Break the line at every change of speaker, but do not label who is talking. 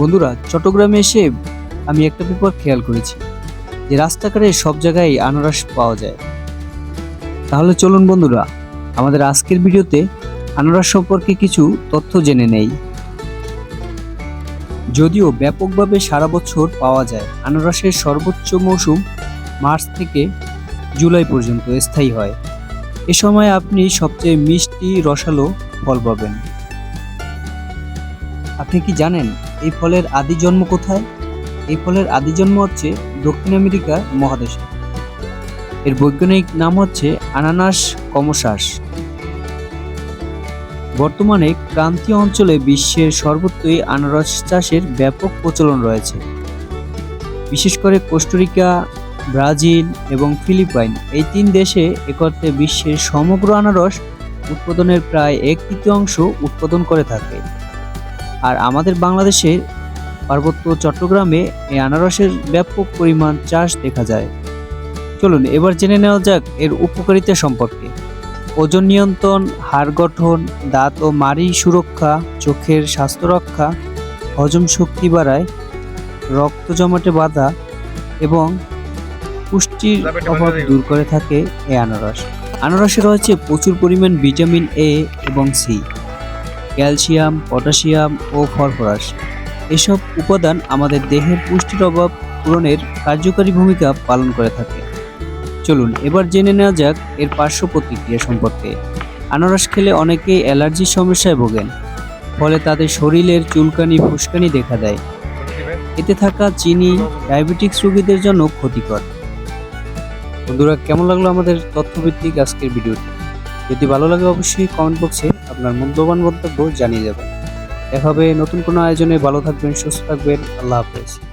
বন্ধুরা, চট্টগ্রামে এসে আমি একটা ব্যাপার খেয়াল করেছি। যে রাস্তাঘাটে সব জায়গায় আনারস পাওয়া যায়। তাহলে চলুন বন্ধুরা, আমাদের আজকের ভিডিওতে আনারস সম্পর্কে কিছু তথ্য জেনে নেই। যদিও ব্যাপকভাবে সারা বছর পাওয়া যায়, আনারসের সর্বোচ্চ মৌসুম মার্চ থেকে জুলাই পর্যন্ত স্থায়ী হয়। এ সময় আপনি সবচেয়ে মিষ্টি রসালো ফল পাবেন। আপনি কি জানেন এই ফলের আদি জন্ম কোথায়? এই ফলের আদি জন্ম হচ্ছে দক্ষিণ আমেরিকা মহাদেশে। এর বৈজ্ঞানিক নাম হচ্ছে আনানাস কমসাস। বর্তমানে ক্রান্তীয় অঞ্চলে বিশ্বের সর্বত্রই আনারস চাষের ব্যাপক প্রচলন রয়েছে। বিশেষ করে কোস্টারিকা, ব্রাজিল এবং ফিলিপাইন এই তিন দেশে একত্রে বিশ্বের সমগ্র আনারস উৎপাদনের প্রায় এক তৃতীয়াংশ উৎপাদন করে থাকে। আর আমাদের বাংলাদেশের পার্বত্য চট্টগ্রামে এই আনারসের ব্যাপক পরিমাণ চাষ দেখা যায়। চলুন, এবার জেনে নেওয়া যাক এর উপকারিতা সম্পর্কে। ওজন নিয়ন্ত্রণ, হাড় গঠন, দাঁত ও মাড়ি সুরক্ষা, চোখের স্বাস্থ্য রক্ষা, হজম শক্তি বাড়ায়, রক্ত জমাটে বাধা এবং পুষ্টির অভাব দূর করে থাকে এই আনারস। আনারসে রয়েছে প্রচুর পরিমাণ ভিটামিন এ এবং সি ক্যালসিয়াম, পটাশিয়াম ও ফসফরাস। এসব উপাদান আমাদের দেহের পুষ্টির অভাব পূরণের কার্যকারী ভূমিকা পালন করে থাকে। চলুন, এবার জেনে নেওয়া যাক এর পার্শ্ব প্রতিক্রিয়া সম্পর্কে। আনারস খেলে অনেকেই অ্যালার্জির সমস্যায় ভোগেন, ফলে তাদের শরীরের চুলকানি, ফুসকানি দেখা দেয়। এতে থাকা চিনি, ডায়াবেটিক্স রোগীদের জন্য ক্ষতিকর। বন্ধুরা, কেমন লাগল আমাদের তথ্যভিত্তিক আজকের ভিডিওটি? যদি ভালো লাগে অবশ্যই কমেন্ট বক্সে আপনার মূল্যবান মন্তব্য জানিয়ে যাবেন। এভাবে নতুন কোনো আয়োজনে। ভালো থাকবেন, সুস্থ থাকবেন। আল্লাহ হাফেজ।